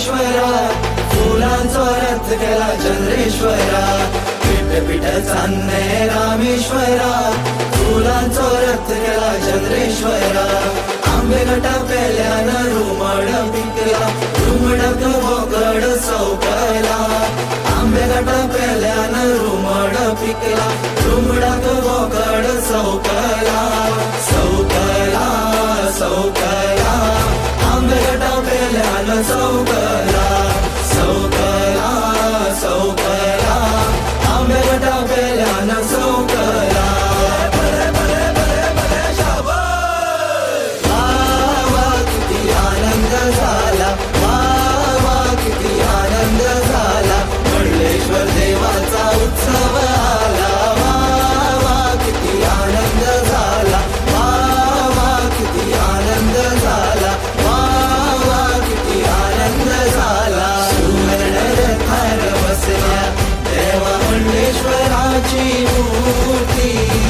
चंद्रेश्वरा फुलांचा रथ केला चंद्रेश्वरा. पीठ चांदे रामेश्वरा फुलांचा रथ केला चंद्रेश्वरा. आंबे गटा पेल्यानं रुमड पिकला रुमडक मोकड सौकला. आंबे गटा पेल्यानं रुमड पिकला रुमडक मोकड सौकला. सौकला सौकला. आंबे गटा पेल्यानं सौक Bella Nassau. मूर्ति